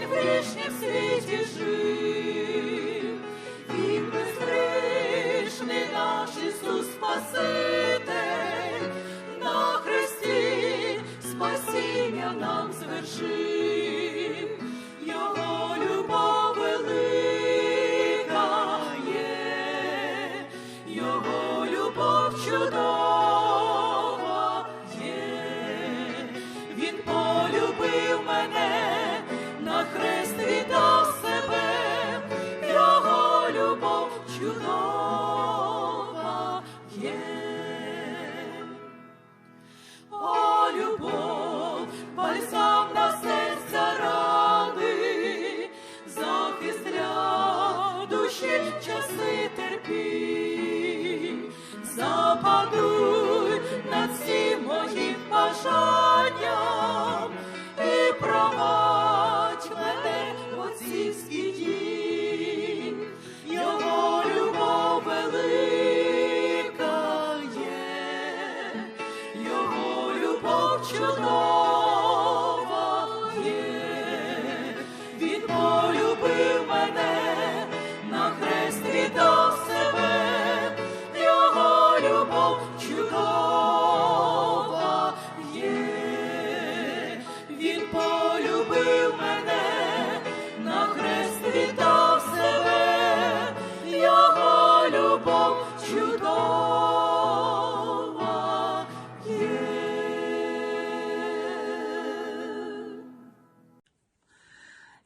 він в грішнім жив, він безгрішний наш Иисус спасив.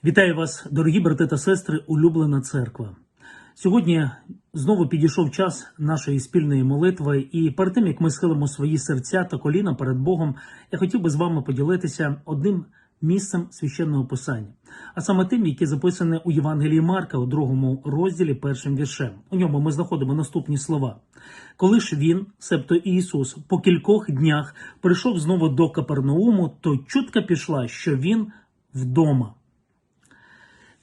Вітаю вас, дорогі брати та сестри, улюблена церква. Сьогодні знову підійшов час нашої спільної молитви, і перед тим як ми схилимо свої серця та коліна перед Богом, я хотів би з вами поділитися одним місцем священного писання, а саме тим, яке записане у Євангелії Марка у другому розділі першим віршем. У ньому ми знаходимо наступні слова: коли ж він, себто Ісус, по кількох днях прийшов знову до Капернауму, то чутка пішла, що він вдома.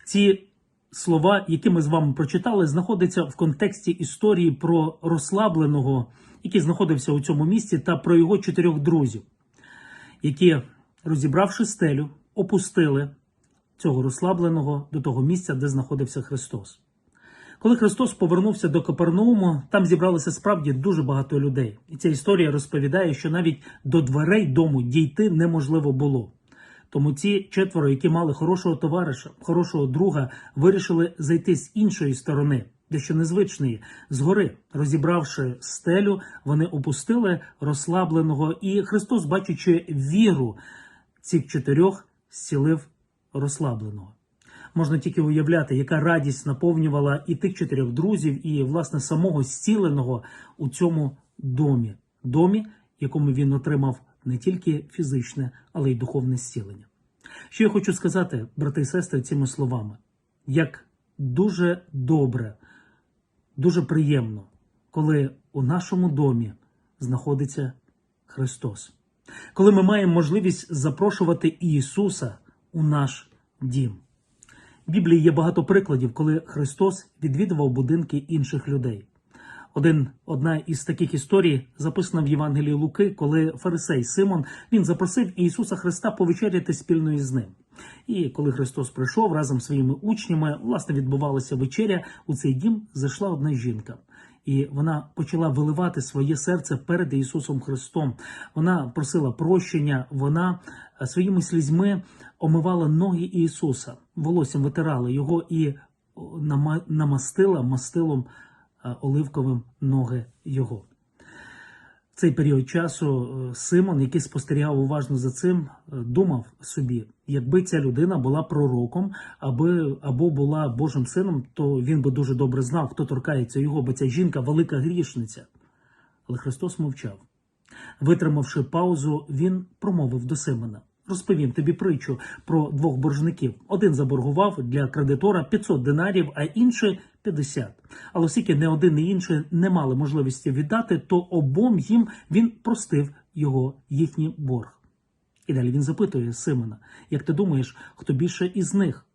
Ці слова, які ми з вами прочитали, знаходяться в контексті історії про розслабленого, який знаходився у цьому місці, та про його чотирьох друзів, які, розібравши стелю, опустили цього розслабленого до того місця, де знаходився Христос. Коли Христос повернувся до Капернауму, там зібралося справді дуже багато людей. І ця історія розповідає, що навіть до дверей дому дійти неможливо було. Тому ці четверо, які мали хорошого товариша, хорошого друга, вирішили зайти з іншої сторони, дещо незвичної, згори, розібравши стелю, вони опустили розслабленого, і Христос, бачачи віру цих чотирьох, зцілив розслабленого. Можна тільки уявляти, яка радість наповнювала і тих чотирьох друзів, і власне самого зціленого у цьому домі, домі, якому він отримав не тільки фізичне, але й духовне зцілення. Що я хочу сказати, брати і сестри, цими словами, як дуже добре, дуже приємно, коли у нашому домі знаходиться Христос, коли ми маємо можливість запрошувати Ісуса у наш дім. В Біблії є багато прикладів, коли Христос відвідував будинки інших людей. Один, одна із таких історій записана в Євангелії Луки, коли фарисей Симон він запросив Ісуса Христа повечеряти спільно із ним. І коли Христос прийшов разом з своїми учнями, власне, відбувалася вечеря. У цей дім зайшла одна жінка. І вона почала виливати своє серце перед Ісусом Христом. Вона просила прощення, вона е, своїми слізьми омивала ноги Ісуса, волоссям витирала його і намастила мастилом оливковим ноги його. В цей період часу е, Симон, який спостерігав уважно за цим, е, думав собі, якби ця людина була пророком аби, або була Божим сином, то він би дуже добре знав, хто торкається його, бо ця жінка велика грішниця. Але Христос мовчав. Витримавши паузу, він промовив до Симона. Розповім тобі притчу про двох боржників. Один заборгував для кредитора 500 динарів, а інший 50. Але оскільки не один, ні інший не мали можливості віддати, то обом їм він простив його їхній борг. І далі він запитує Симона, як ти думаєш, хто більше із них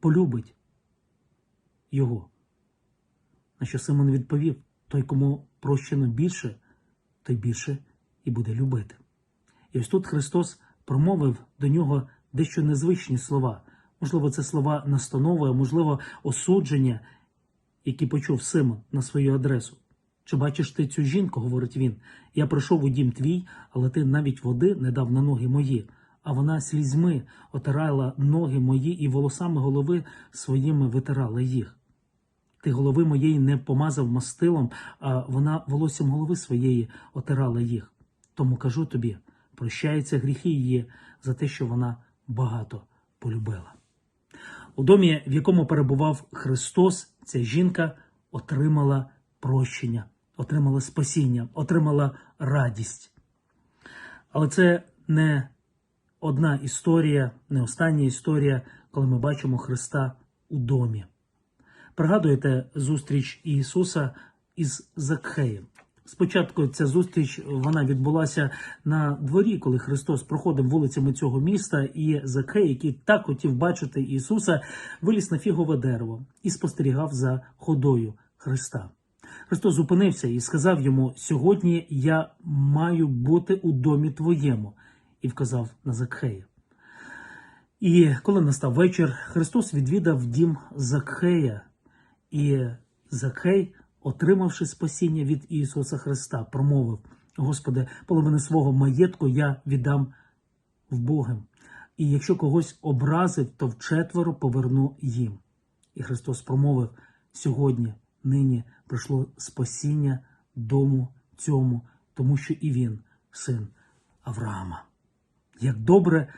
полюбить його? На що Симон відповів: той, кому прощено більше, той більше і буде любити. І ось тут Христос промовив до нього дещо незвичні слова. Можливо, це слова настанови, а можливо, осудження, які почув Симон на свою адресу. Чи бачиш ти цю жінку, говорить він. Я прийшов у дім твій, але ти навіть води не дав на ноги мої. А вона слізьми отирала ноги мої і волосами голови своїми витирала їх. Ти голови моєї не помазав мастилом, а вона волоссям голови своєї отирала їх. Тому кажу тобі, прощаються гріхи її за те, що вона багато полюбила. У домі, в якому перебував Христос, ця жінка отримала прощення, отримала спасіння, отримала радість. Але це не одна історія, не остання історія, коли ми бачимо Христа у домі. Пригадуєте зустріч Ісуса із Закхеєм. Спочатку ця зустріч вона відбулася на дворі, коли Христос проходив вулицями цього міста, і Закхей, який так хотів бачити Ісуса, виліз на фігове дерево і спостерігав за ходою Христа. Христос зупинився і сказав йому: Сьогодні я маю бути у домі твоєму, і вказав на Закхея. І коли настав вечір, Христос відвідав дім Закхея, і Закхей, отримавши спасіння від Ісуса Христа, промовив: Господи, половину свого маєтку я віддам в Богом. І якщо когось образив, то вчетверо поверну їм. І Христос промовив: сьогодні, нині прийшло спасіння дому цьому, тому що і він син Авраама. Як добре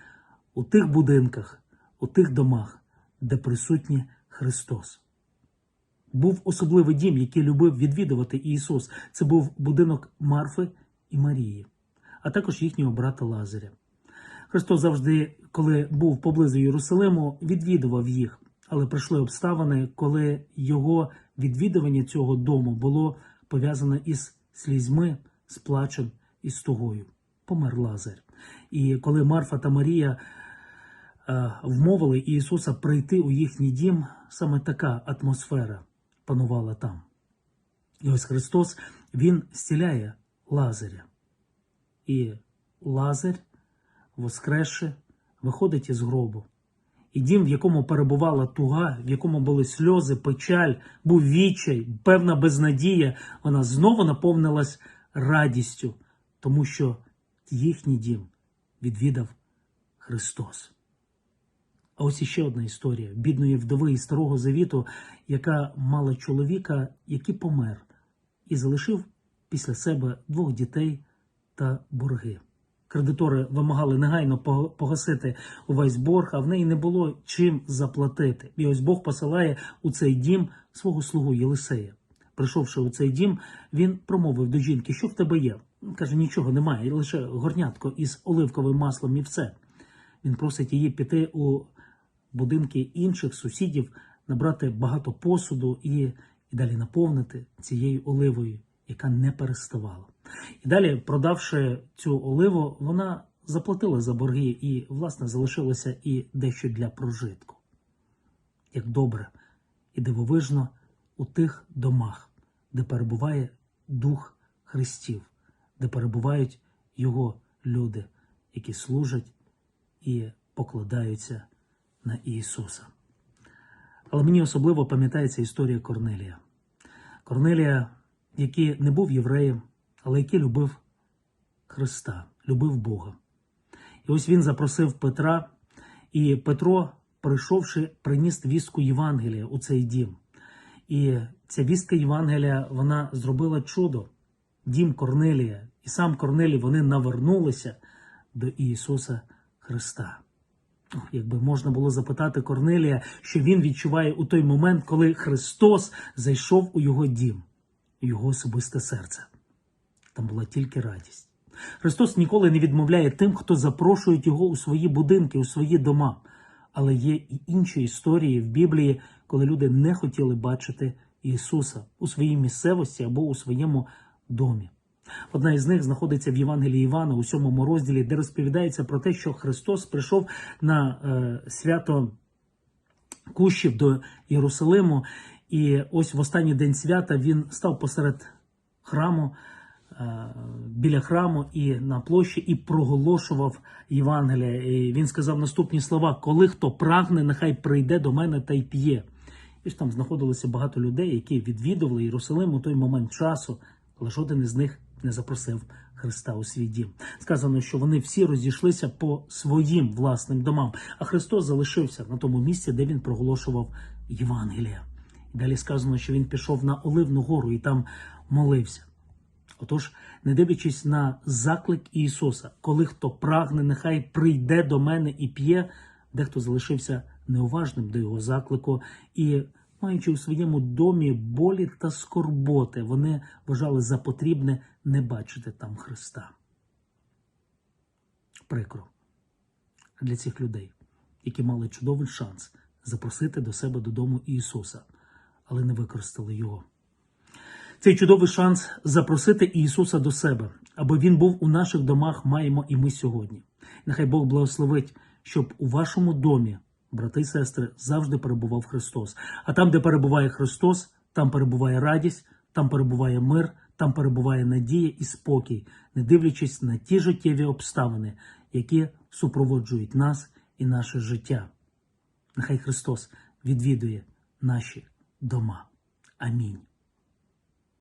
у тих будинках, у тих домах, де присутній Христос. Був особливий дім, який любив відвідувати Ісус. Це був будинок Марфи і Марії, а також їхнього брата Лазаря. Христос завжди, коли був поблизу Єрусалиму, відвідував їх, але прийшли обставини, коли його відвідування цього дому було пов'язане із слізьми, з плачем і з тугою. Помер Лазар. І коли Марфа та Марія е, вмовили Ісуса прийти у їхній дім, саме така атмосфера панувала там. І ось Христос Він зціляє Лазаря. І Лазар, воскресши, виходить із гробу. І дім, в якому перебувала туга, в якому були сльози, печаль, був відчай, певна безнадія, вона знову наповнилась радістю, тому що їхній дім відвідав Христос. А ось іще одна історія бідної вдови із старого завіту, яка мала чоловіка, який помер, і залишив після себе двох дітей та борги. Кредитори вимагали негайно погасити увесь борг, а в неї не було чим заплатити. І ось Бог посилає у цей дім свого слугу Єлисея. Прийшовши у цей дім, він промовив до жінки, що в тебе є. Каже, нічого немає, лише горнятко із оливковим маслом і все. Він просить її піти у будинки інших сусідів, набрати багато посуду і, і далі наповнити цією оливою, яка не переставала. І далі, продавши цю оливу, вона заплатила за борги і, власне, залишилося і дещо для прожитку. Як добре і дивовижно у тих домах, де перебуває Дух Христів, де перебувають Його люди, які служать і покладаються на Ісуса. Але мені особливо пам'ятається історія Корнелія. Корнелія, який не був євреєм, але який любив Христа, любив Бога. І ось він запросив Петра, і Петро, прийшовши, приніс вістку Євангелія у цей дім. І ця вістка Євангелія вона зробила чудо. Дім Корнелія і сам Корнелій вони навернулися до Ісуса Христа. Якби можна було запитати Корнелія, що він відчуває у той момент, коли Христос зайшов у його дім, у його особисте серце. Там була тільки радість. Христос ніколи не відмовляє тим, хто запрошує його у свої будинки, у свої дома. Але є і інші історії в Біблії, коли люди не хотіли бачити Ісуса у своїй місцевості або у своєму домі. Одна із них знаходиться в Євангелії Івана у сьомому розділі, де розповідається про те, що Христос прийшов на е, свято кущів до Єрусалиму, і ось в останній день свята він став посеред храму, е, біля храму і на площі, і проголошував Євангелія. І він сказав наступні слова: коли хто прагне, нехай прийде до мене та й п'є. І ж там знаходилося багато людей, які відвідували Єрусалим у той момент часу. але жоден із них не запросив Христа у свій дім. Сказано, що вони всі розійшлися по своїм власним домам, а Христос залишився на тому місці, де він проголошував Євангелія. І далі сказано, що він пішов на Оливну гору і там молився. Отож, не дивлячись на заклик Ісуса, коли хто прагне, нехай прийде до мене і п'є, дехто залишився неуважним до його заклику і, маючи у своєму домі болі та скорботи, вони вважали за потрібне не бачити там Христа. Прикро для цих людей, які мали чудовий шанс запросити до себе додому Ісуса, але не використали його. Цей чудовий шанс запросити Ісуса до себе, аби Він був у наших домах, маємо і ми сьогодні. Нехай Бог благословить, щоб у вашому домі, брати і сестри, завжди перебував Христос. А там, де перебуває Христос, там перебуває радість, там перебуває мир, там перебуває надія і спокій, не дивлячись на ті життєві обставини, які супроводжують нас і наше життя. Нехай Христос відвідує наші дома. Амінь.